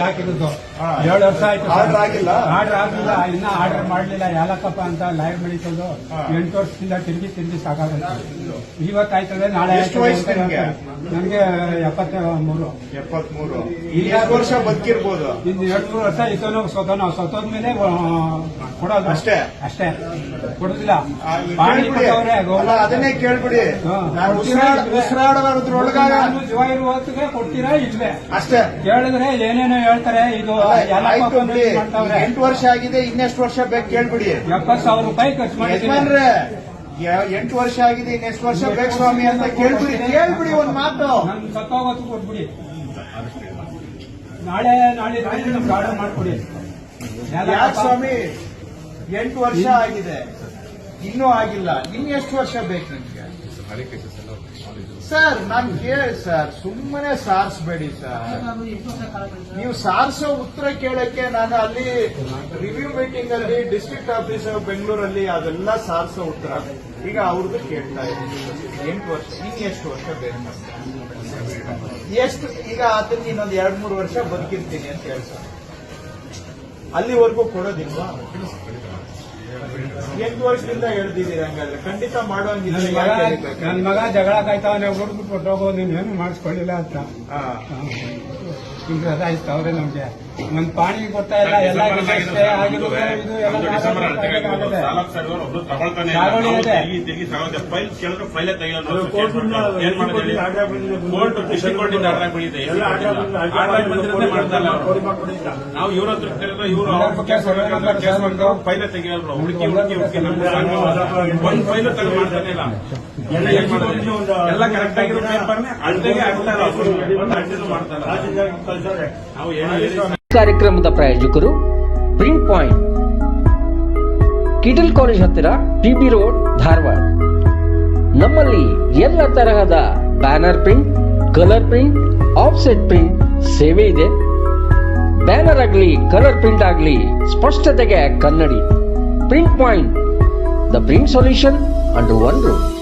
ಹಾಕಿದ್ದು. ಏಳು ವರ್ಷ ಆಯ್ತು ಆರ್ಡರ್ ಆಗಿಲ್ಲ? ಆರ್ಡರ್ ಆಗಿಲ್ಲ ಇನ್ನ ಆರ್ಡರ್ ಮಾಡ್ಲಿಲ್ಲ ಯಾಲಕ್ಕಪ್ಪ ಅಂತ ಲೈವ್ ಬೆಳೀತದ್ದು. ಎಂಟು ವರ್ಷದಿಂದ ತಿರುಗಿ ತಿರುಗಿ ಸಾಕಾಗುತ್ತೆ ಇವತ್ತಾಯ್ತದೆ ನಾಳೆ ಎಷ್ಟು ವಯಸ್ಸು ನಿಮ್ಗೆ? ನನಗೆ ಎಪ್ಪತ್ತ ಮೂರು ಎಪ್ಪತ್ಮೂರು. ಎಷ್ಟು ವರ್ಷ ಬದುಕಿರ್ಬೋದು? ಇನ್ನು ಎರಡು ಮೂರು ವರ್ಷ ಇತನು ಸೋತನು ಸೋತೋದ್ಮೇಲೆ ಆ, ಕೊಡೋದು. ಅಷ್ಟೇ? ಅಷ್ಟೇ. ಕೊಡುದಿಲ್ಲ. ಆ, ಈಗ ಪಾಣಿ ಕೇಳ್ಬಿಡಿ. ಕೊಟ್ಟವ್ರೆ ಅಲ್ಲ, ಗೌರ್ಮೆಂಟ್ ಅದನ್ನೇ ಕೇಳ್ಬಿಡಿ. ಹಾ. ನಾನು ಉಸಿರಾಡ ಉಸಿರಾಡೋದ್ರೊಳಗಾಗ ನಾನು ಜೀವ ಇರುವ ಹೊತ್ತಿಗೆ ಕೊಡ್ತೀರಾ ಇಲ್ವೇ? ಅಷ್ಟೇ. ಕೇಳಿದ್ರೆ ಏನೇನೋ ಹೇಳ್ತಾರೆ ಇದು ಅಲ್ಲ, ಆಯ್ತು ಯಾಲಕ್ಕಪ್ಪ ಬಿಡಿ. ಮಾಡ್ತಾವ್ರೆ. ಎಂಟು ವರ್ಷ ಆಗಿದೆ ಇನ್ನೆಷ್ಟು ವರ್ಷ ಬೇಕು ಕೇಳ್ಬಿಡಿ. ಎಪ್ಪತ್ತು ಸಾವಿರ ರೂಪಾಯಿ ಖರ್ಚು ಮಾಡಿದ್ದೀನಿ. ಯಜಮಾನ್ರೆ ಎಂಟು ವರ್ಷ ಆಗಿದೆ ನೆಕ್ಸ್ಟ್ ವರ್ಷ ಬೇಕು ಸ್ವಾಮಿ ಅಂತ ಕೇಳ್ಬಿಡಿ ಕೇಳ್ಬಿಡಿ ಒಂದ್ ಮಾತು. ಸತ್ತೋಗೋತು ಕೊಟ್ಬಿಡಿ. ನಾಳೆ ನಾಳೆ ನಮ್ಗೆ ಆರ್ಡರ್ ಮಾಡ್ಕೊಡಿ. ಯಾಕೆ ಸ್ವಾಮಿ? ಎಂಟು ವರ್ಷ ಆಗಿದೆ. ಇನ್ನೂ ಆಗಿಲ್ಲ. ಇನ್ನು ಎಷ್ಟು ವರ್ಷ ಬೇಕು ನಿಮ್ಗೆ? ಸರ್ ನಾನು ಕೇಳಿ ಸರ್ ಸುಮ್ಮನೆ ಸಾರಿಸ್ಬೇಡಿ ಸರ್ ನೀವು ಸಾರಿಸೋ ಉತ್ತರ ಕೇಳಕ್ಕೆ ನಾನು ಅಲ್ಲಿ ರಿವ್ಯೂ ಮೀಟಿಂಗ್ ಅಲ್ಲಿ ಡಿಸ್ಟ್ರಿಕ್ಟ್ ಆಫೀಸ್ ಬೆಂಗಳೂರಲ್ಲಿ ಅದೆಲ್ಲ ಸಾರಿಸೋ ಉತ್ತರ. ಈಗ ಅವ್ರದ್ದು ಕೇಳ್ತಾ ಇದ್ದೀನಿ. ಎಂಟು ವರ್ಷ, ಇನ್ನು ಎಷ್ಟು ವರ್ಷ ಬೇರೆ ಎಷ್ಟು? ಈಗ ಅದನ್ನ ಇನ್ನೊಂದು ಎರಡ್, ಮೂರು ವರ್ಷ ಬದುಕಿರ್ತೀನಿ ಅಂತ ಹೇಳ್ತಾರೆ ಅಲ್ಲಿವರೆಗೂ ಕೊಡೋದಿಲ್ವಾ? ಎಂಟು ವರ್ಷದಿಂದ ಹೇಳ್ತಿದ್ದೀರಿ ಹಂಗಾದ್ರೆ. ಖಂಡಿತ ಮಾಡೋಂಗಿದ್ರೆ ನನ್ ಮಗ ಯಾಕೆ ಹೇಳ್ಬೇಕು? ನನ್ ಮಗ ಜಗಳ ಕಾಯ್ತಾವನೆ ಹುಡುಗ್ಬಿಟ್ಟು ಕೊಟ್ಟೋಗೋ ಏನು ಮಾಡಿಸ್ಕೊಳ್ಳಿಲ್ಲ ಅಂತ. ಹಾ. ಈಗ ಅದಾಯ್ತು ಅವ್ರೆ ನಮ್ಗೆ. ಒಂದ್ ಪಾಣಿ ಗೊತ್ತಾ ಇಲ್ಲ ಎಲ್ಲ ನಾವು ಅದು ಇವ್ರ ಹತ್ರ ಇವರು ಫೈಲೇ ತೆಗಿಯಲ್ಲ ಹುಡುಕಿ ಹುಡುಕಿ ಹುಡುಕಿ. ನಮ್ಗೆ ಒಂದ್ ಫೈಲ್ ತಗೊಂಡು ಮಾಡ್ತಾನೆ ಇಲ್ಲ. ಎಲ್ಲ ಕರೆಕ್ಟ್ ಆಗಿರೋ ಪೇಪರ್ನೇ ಅಳ್ತೆಗೆ ಆಗ್ತಾ ಇಲ್ಲ. ಅವ್ರು. ಒಂದು ಅಳ್ತೆನೂ ಮಾಡ್ತಾ ಇಲ್ಲ. ರಾಜ್ಯದಾಗ ಕಳ್ಸವ್ರೆ. ನಾವು ಕಾರ್ಯಕ್ರಮದ ಪ್ರಾಯೋಜಕರು ಪ್ರಿಂಟ್ ಪಾಯಿಂಟ್ ಕಿಟಲ್ ಕಾಲೇಜ್ ಹತ್ತಿರ ಟಿಬಿ ರೋಡ್ ಧಾರವಾಡ. ನಮ್ಮಲ್ಲಿ ಎಲ್ಲ ತರಹದ banner print, colour print, offset print ಸೇವೆ ಇದೆ. ಬ್ಯಾನರ್ ಆಗಲಿ, ಕಲರ್ ಪ್ರಿಂಟ್ ಆಗಲಿ, ಸ್ಪಷ್ಟತೆಗೆ ಕನ್ನಡಿ. pinpoint the print solution under one roof.